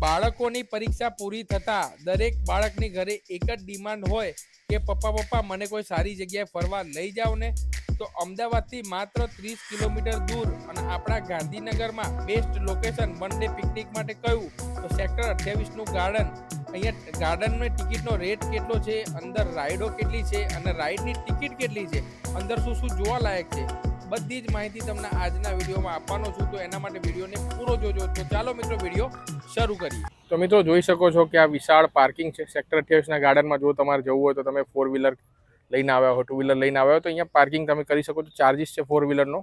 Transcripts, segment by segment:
બાળકોની પરીક્ષા પૂરી થતાં દરેક બાળકની ઘરે એક જ ડિમાન્ડ હોય કે, પપ્પા પપ્પા, મને કોઈ સારી જગ્યાએ ફરવા લઈ જાઓ ને? તો અમદાવાદથી માત્ર ત્રીસ કિલોમીટર દૂર અને આપણા ગાંધીનગરમાં બેસ્ટ લોકેશન વન પિકનિક માટે કહ્યું તો સેક્ટર અઠ્યાવીસનું ગાર્ડન અહીંયા ગાર્ડનમાં ટિકિટનો રેટ કેટલો છે? અંદર રાઈડો કેટલી છે? અને રાઈડની ટિકિટ કેટલી છે? અંદર શું શું જોવાલાયક છે? બધી જ માહિતી તમને આજના વિડીયોમાં આપવાનો છું, તો એના માટે વિડીયોને પૂરો જોજો. તો ચાલો મિત્રો, વીડિયો શરૂ કરીએ. તો મિત્રો, જોઈ શકો છો કે આ વિશાળ પાર્કિંગ છે. સેક્ટર અઠ્યાવીસના ગાર્ડનમાં જો તમારે જવું હોય તો તમે ફોર વ્હીલર લઈને આવ્યા હો ટુ વ્હીલર લઈને આવ્યા હોય તો અહીંયા પાર્કિંગ તમે કરી શકો છો. ચાર્જિસ છે ફોર વ્હીલરનો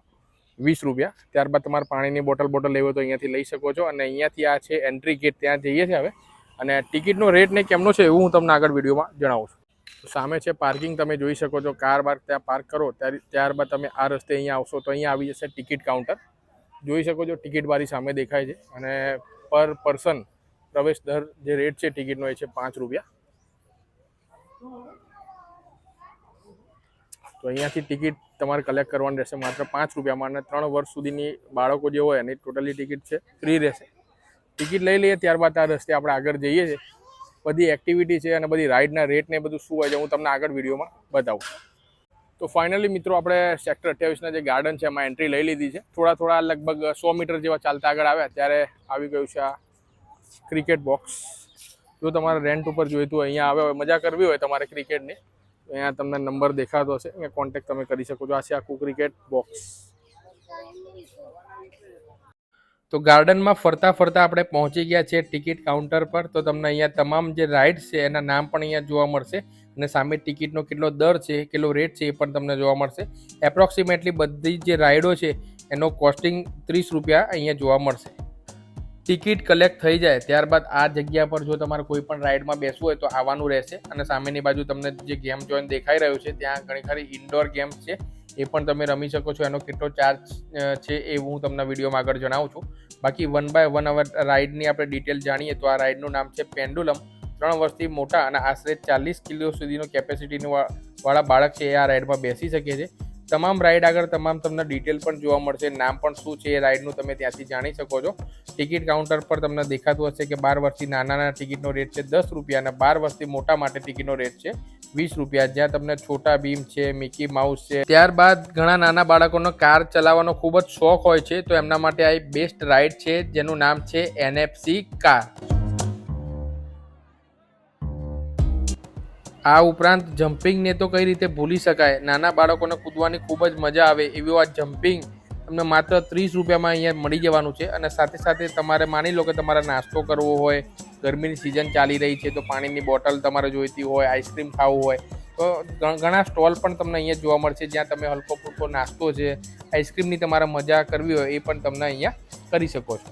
વીસ રૂપિયા. ત્યારબાદ તમારે પાણીની બોટલ બોટલ લેવી તો અહીંયાથી લઈ શકો છો. અને અહીંયાથી આ છે એન્ટ્રી ગેટ ત્યાં જઈએ છીએ હવે. અને ટિકિટનો રેટ ને કેમનો છે એવું હું તમને આગળ વિડીયોમાં જણાવું છું. તો સામે છે પાર્કિંગ તમે જોઈ શકો છો કાર બાર ત્યાં પાર્ક કરો, ત્યારે, ત્યારબાદ તમે આ રસ્તે અહીંયા આવશો તો અહીંયા આવી જશે ટિકિટ કાઉન્ટર જોઈ શકો છો ટિકિટ બારી સામે દેખાય છે અને પર પર્સન પ્રવેશ દર જે રેટ છે ટિકિટનો એ છે પાંચ રૂપિયા. તો અહીંયાથી ટિકિટ તમારે કલેક્ટ કરવાની રહેશે માત્ર પાંચ રૂપિયામાં અને ત્રણ વર્ષ સુધીની બાળકો જે હોય એની ટોટલી ટિકિટ છે ફ્રી રહેશે. ટિકિટ લઈ લઈએ ત્યારબાદ આ રસ્તે આપણે આગળ જઈએ છીએ. બધી એક્ટિવિટી છે અને બધી રાઇડના રેટ ને બધું શું હોય છે, હું તમને આગળ વિડીયોમાં બતાવું. તો ફાઇનલી મિત્રો, આપણે સેક્ટર અઠ્યાવીસના જે ગાર્ડન છે, એમાં એન્ટ્રી લઈ લીધી છે. થોડા થોડા લગભગ સો મીટર જેવા ચાલતા આગળ આવ્યા. ત્યારે આવી ગયું છે આ ક્રિકેટ બોક્સ જો તમારે રેન્ટ ઉપર જોઈતું હોય, અહીંયા આવે મજા કરવી હોય તમારે ક્રિકેટની અહીંયા તમને નંબર દેખાતો હશે. અહીંયા કોન્ટેક્ટ તમે કરી શકો છો. આ છે આખું ક્રિકેટ બોક્સ તો ગાર્ડનમાં ફરતા ફરતા આપણે પહોંચી ગયા છે ટિકિટ કાઉન્ટર પર. તો તમને અહીંયા તમામ જે રાઇડ્સ છે એના નામ પણ અહીંયા જોવા મળશે. અને સામે ટિકિટનો કેટલો દર છે, કેટલો રેટ છે એ પણ તમને જોવા મળશે. એપ્રોક્સિમેટલી બધી જે રાઇડો છે એનો કોસ્ટિંગ ત્રીસ રૂપિયા અહીંયા જોવા મળશે. ટિકિટ કલેક્ટ થઈ જાય ત્યારબાદ આ જગ્યા પર જો તમારે કોઈ પણ રાઇડમાં બેસવું હોય તો આવવાનું રહેશે. અને સામેની બાજુ તમને જે ગેમ જોઈન દેખાઈ રહ્યું છે ત્યાં ઘણી ખરી ઇન્ડોર ગેમ્સ છે. એ પણ તમે રમી શકો છો. એનો કેટલો ચાર્જ છે એ હું તમને વિડીયોમાં આગળ જણાવું છું. બાકી વન બાય વન અવર રાઇડની આપણે ડિટેલ જાણીએ તો આ રાઇડનું નામ છે પેન્ડુલમ ત્રણ વર્ષથી મોટા અને આશરે ચાલીસ કિલો સુધીનો કેપેસિટીનું વાળા બાળક છે એ આ રાઇડમાં બેસી શકે છે. તમામ રાઇડ આગળ તમામ તમને ડિટેલ પણ જોવા મળશે, નામ પણ શું છે એ રાઇડનું તમે ત્યાંથી જાણી શકો છો. ટિકિટ કાઉન્ટર પર તમને દેખાતું હશે કે બાર વર્ષથી નાના ટિકિટનો રેટ છે દસ રૂપિયા અને બાર વર્ષથી મોટા માટે ટિકિટનો રેટ છે. વીસ રૂપિયા. જ્યાં તમને છોટા ભીમ છે, મિકી માઉસ છે. ત્યારબાદ ઘણા નાના બાળકોનો કાર ચલાવવાનો ખૂબ જ શોખ હોય છે, તો એમના માટે આ એક બેસ્ટ રાઇડ છે, જેનું નામ છે એનએફસી કાર. આ ઉપરાંત જમ્પિંગને તો કઈ રીતે ભૂલી શકાય? નાના બાળકોને કૂદવાની ખૂબ જ મજા આવે એવું આ જમ્પિંગ તમને માત્ર ત્રીસ રૂપિયામાં અહીંયા મળી જવાનું છે અને સાથે સાથે તમારે માની લો કે તમારે નાસ્તો કરવો હોય ગરમીની સિઝન ચાલી રહી છે, તો પાણીની બોટલ તમારે જોઈતી હોય આઈસ્ક્રીમ ખાવું હોય, તો ઘણા સ્ટોલ પણ તમને અહીંયા જોવા મળશે, જ્યાં તમે હલકો ફૂલકો નાસ્તો છે આઈસ્ક્રીમની તમારે મજા કરવી હોય, એ પણ તમને અહીંયા કરી શકો છો.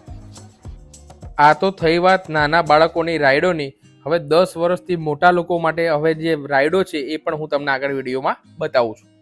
આ તો થઈ વાત નાના બાળકોની રાઈડોની હવે દસ વર્ષથી મોટા લોકો માટે હવે જે રાઈડો છે, એ પણ હું તમને આગળ વિડીયોમાં બતાવું છું.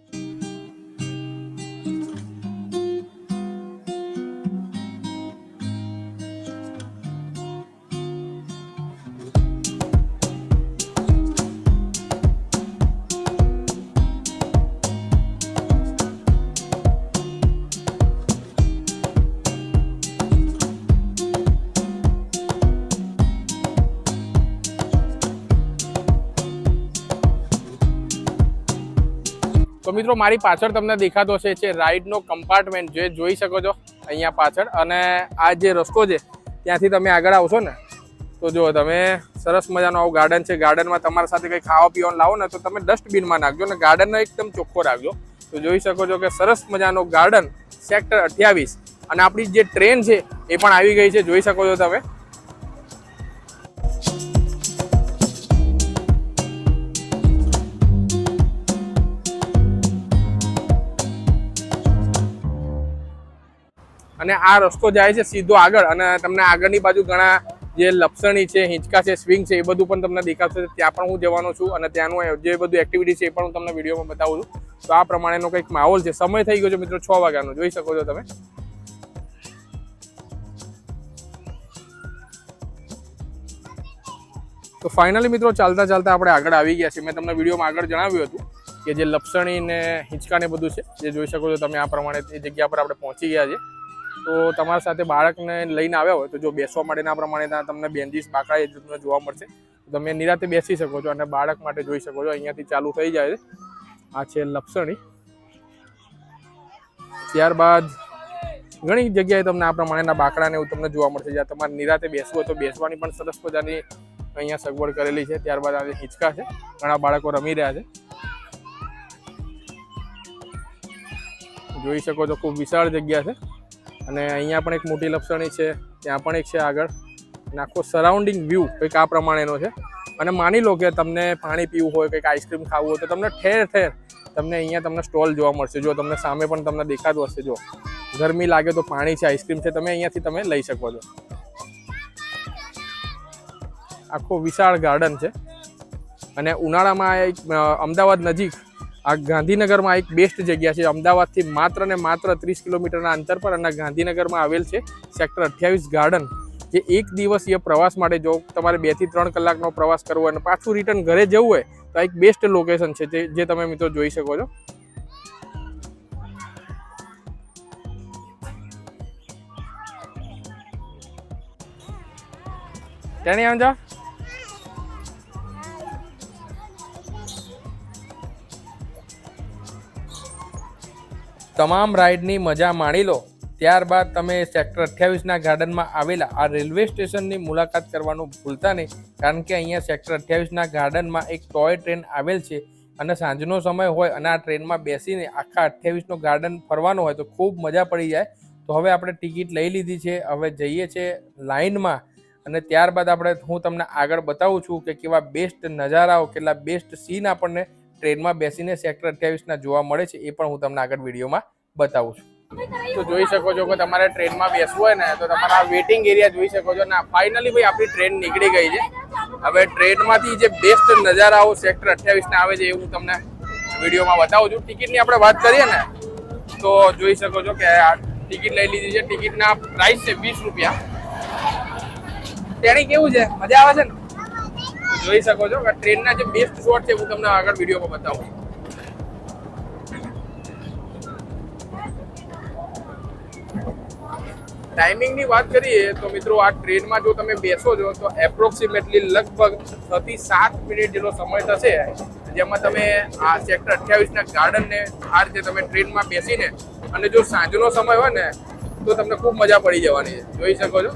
તો મિત્રો, મારી પાછળ તમને દેખાતો છે છે રાઈડનો કમ્પાર્ટમેન્ટ જે જોઈ શકો છો અહીંયા પાછળ. અને આ જે રસ્તો છે, ત્યાંથી તમે આગળ આવશો ને, તો જો તમે, સરસ મજાનો આવું ગાર્ડન છે. ગાર્ડનમાં તમારા સાથે કંઈ ખાવા પીવાનું લાવો ને, તો તમે ડસ્ટબિનમાં નાખજો ને ગાર્ડનનો એકદમ ચોખ્ખો રાખજો. તો જોઈ શકો છો કે સરસ મજાનો ગાર્ડન સેક્ટર અઠ્યાવીસ. અને આપણી જે ટ્રેન છે, એ પણ આવી ગઈ છે, જોઈ શકો છો તમે. અને આ રસ્તો જાય છે સીધો આગળ. અને તમને આગળની બાજુ ઘણા જે લપસણી છે, હિંચકા છે, સ્વિંગ છે, એ બધું પણ તમને દેખાશે. ત્યાં પણ હું જવાનો છું અને ત્યાંનું જે બધું એક્ટિવિટી છે એ પણ હું તમને વિડીયોમાં બતાવું છું. તો આ પ્રમાણેનો કંઈક માહોલ છે. સમય થઈ ગયો છે મિત્રો છ વાગ્યાનો. જોઈ શકો છો તમે. તો ફાઇનલી મિત્રો ચાલતા ચાલતા આપણે આગળ આવી ગયા છીએ. મેં તમને વિડીયોમાં આગળ જણાવ્યું હતું કે જે લપસણી ને હિંચકા ને બધું છે, જે જોઈ શકો છો તમે આ પ્રમાણે એ જગ્યા પર આપણે પહોંચી ગયા છે તો તમારા સાથે બાળકને લઈને આવ્યા હોય તો જો બેસવા માટેના પ્રમાણે ત્યાં તમને બેન્ચીસ બાકડા એ તમને જોવા મળશે. તમે નિરાતે બેસી શકો છો અને બાળક માટે જોઈ શકો છો. અહીંયાથી ચાલુ થઈ જાય છે. આ છે લપસણી. ત્યારબાદ ઘણી જગ્યાએ તમને આ પ્રમાણેના બાકડાને એવું તમને જોવા મળશે. જ્યાં તમારે નિરાતે બેસવું હોય તો બેસવાની પણ સરસ મજાની અહીંયા સગવડ કરેલી છે. ત્યારબાદ આજે હિંચકા છે, ઘણા બાળકો રમી રહ્યા છે. જોઈ શકો છો, ખૂબ વિશાળ જગ્યા છે. અને અહીંયા પણ એક મોટી લપસણી છે, ત્યાં પણ એક છે આગળ. અને આખો સરાઉન્ડિંગ વ્યૂ કંઈક આ પ્રમાણેનો છે. અને માની લો કે તમને પાણી પીવું હોય, કંઈક આઈસ્ક્રીમ ખાવું હોય, તો તમને ઠેર ઠેર તમને અહીંયા તમને સ્ટોલ જોવા મળશે. જો તમને સામે પણ તમને દેખાતું હશે, જો. ગરમી લાગે તો પાણી છે આઈસ્ક્રીમ છે, તમે અહીંયાથી તમે લઈ શકો છો. આખો વિશાળ ગાર્ડન છે. અને ઉનાળામાં એક અમદાવાદ નજીક આ ગાંધીનગરમાં એક બેસ્ટ જગ્યા છે. અમદાવાદથી માત્ર ને માત્ર ત્રીસ કિલોમીટરના અંતર પર અને ગાંધીનગરમાં આવેલ છે સેક્ટર અઠ્યાવીસ ગાર્ડન, જે એક દિવસીય પ્રવાસ માટે જો તમારે બેથી ત્રણ કલાકનો પ્રવાસ કરવો અને પાછું રિટર્ન ઘરે જવું હોય, તો એક બેસ્ટ લોકેશન છે જે તમે મિત્રો જોઈ શકો છો. તેની આમ જા તમામ રાઇડની મજા માણી લો. ત્યારબાદ તમે સેક્ટર અઠ્યાવીસના ગાર્ડનમાં આવેલા આ રેલવે સ્ટેશનની મુલાકાત કરવાનું ભૂલતા નહીં, કારણ કે અહીંયા સેક્ટર અઠ્યાવીસના ગાર્ડનમાં એક ટોય ટ્રેન આવેલ છે અને સાંજનો સમય હોય અને આ ટ્રેનમાં બેસીને આખા અઠ્યાવીસનો ગાર્ડન ફરવાનું હોય તો ખૂબ મજા પડી જાય. તો હવે આપણે ટિકિટ લઈ લીધી છે, હવે જઈએ છીએ લાઇનમાં અને ત્યારબાદ આપણે હું તમને આગળ બતાવું છું કે કેવા બેસ્ટ નજારાઓ, કેટલા બેસ્ટ સીન આપણને ટ્રેનમાં બેસીને સેક્ટર અઠ્યાવીસના જોવા મળે છે, એ પણ હું તમને આગળ વિડીયોમાં બતાવું છું. તો જોઈ શકો છો કે તમારે ટ્રેનમાં બેસવું હોય ને, તો તમારા વેટિંગ એરિયા જોઈ શકો છો. ના, ફાઇનલી ભાઈ આપણી ટ્રેન નીકળી ગઈ છે. હવે ટ્રેનમાંથી જે બેસ્ટ નજારાઓ સેક્ટર અઠ્યાવીસના આવે છે, એ હું તમને વિડીયોમાં બતાવું છું. ટિકિટની આપણે વાત કરીએ ને, તો જોઈ શકો છો કે આ ટિકિટ લઈ લીધી છે. ટિકિટના પ્રાઇસ છે વીસ રૂપિયા. તેની કેવું છે? મજા આવે છે ને? જોઈ શકો છો કે ટ્રેનના જે બેસ્ટ શોટ છે, હું તમને આગળ વિડીયોમાં બતાવું. ટાઈમિંગની વાત કરીએ તો મિત્રો, આ ટ્રેનમાં જો તમે બેસો છો, તો એપ્રોક્સિમેટલી લગભગ છ સાત મિનિટ જેટલો સમય થશે. જેમાં તમે આ સેક્ટર અઠ્યાવીસના ગાર્ડનને આ રીતે તમે ટ્રેનમાં બેસીને અને જો સાંજનો સમય હોય ને, તો તમને ખૂબ મજા પડી જવાની છે. જોઈ શકો છો?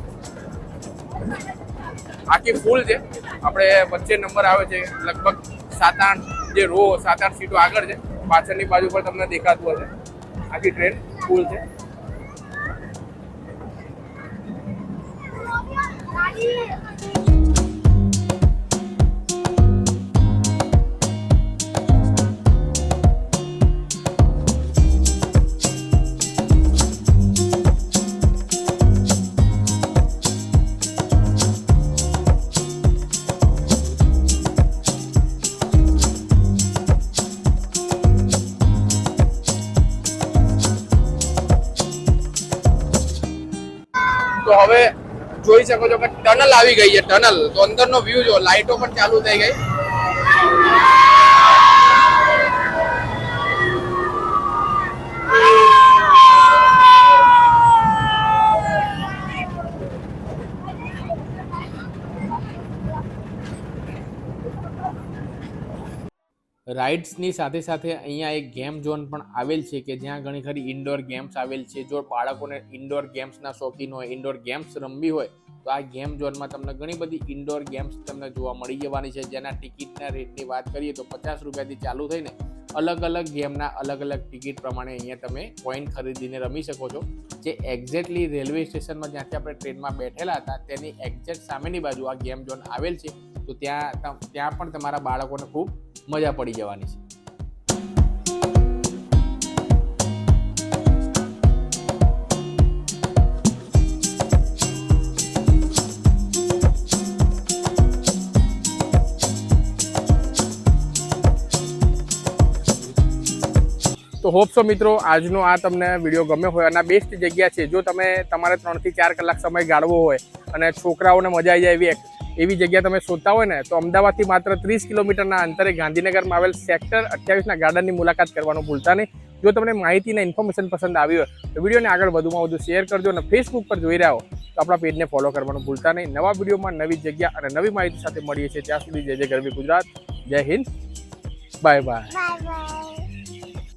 આખી ફૂલ છે. આપણે વચ્ચે નંબર આવે છે, લગભગ સાત આઠ જે રો સાત આઠ સીટો આગળ છે, પાછળની બાજુ પર તમને દેખાતું હશે. આખી ટ્રેન ફૂલ છે. હવે જોઈ શકો છો કે ટનલ આવી ગઈ છે, ટનલ. તો અંદરનો વ્યૂ જો, લાઇટો પણ ચાલુ થઈ ગઈ. રાઇડ્સની સાથે સાથે અહીંયા એક ગેમ ઝોન પણ આવેલ છે કે જ્યાં ઘણી ખરી ઇન્ડોર ગેમ્સ આવેલ છે. જો બાળકોને ઇન્ડોર ગેમ્સના શોખીન હોય ઇન્ડોર ગેમ્સ રમવી હોય, તો આ ગેમ ઝોનમાં તમને ઘણી બધી ઇન્ડોર ગેમ્સ તમને જોવા મળી જવાની છે. જેના ટિકિટના રેટની વાત કરીએ તો પચાસ રૂપિયાથી ચાલુ થઈને અલગ અલગ ગેમના અલગ અલગ ટિકિટ પ્રમાણે અહીંયા તમે કોઈન ખરીદીને રમી શકો છો. જે એક્ઝેક્ટલી રેલવે સ્ટેશનમાં જ્યાંથી આપણે ટ્રેનમાં બેઠેલા હતા, તેની એક્ઝેક્ટ સામેની બાજુ આ ગેમ ઝોન આવેલ છે, તો ત્યાં ત્યાં પણ તમારા બાળકોને ખૂબ મજા પડી જવાની છે. તો હોપસો મિત્રો, આજનો આ તમને વીડિયો ગમ્યો હોય અને બેસ્ટ જગ્યા છે. જો તમે તમારે ત્રણથી ચાર કલાક સમય ગાળવો હોય અને છોકરાઓને મજા આવી જાય એવી એવી જગ્યા તમે શોધતા હોય ને, તો અમદાવાદથી માત્ર ત્રીસ કિલોમીટરના અંતરે ગાંધીનગરમાં આવેલ સેક્ટર અઠ્યાવીસના ગાર્ડનની મુલાકાત કરવાનું ભૂલતા નહીં. જો તમને માહિતી અને ઇન્ફોર્મેશન પસંદ આવી હોય, તો વિડીયોને આગળ વધુમાં વધુ શેર કરજો અને ફેસબુક પર જોઈ રહ્યા હો, તો આપણા પેજને ફોલો કરવાનું ભૂલતા નહીં. નવા વિડીયોમાં નવી જગ્યા અને નવી માહિતી સાથે મળીએ છીએ. ત્યાં સુધી જય જય ગરવી ગુજરાત. જય હિન્દ. Bye bye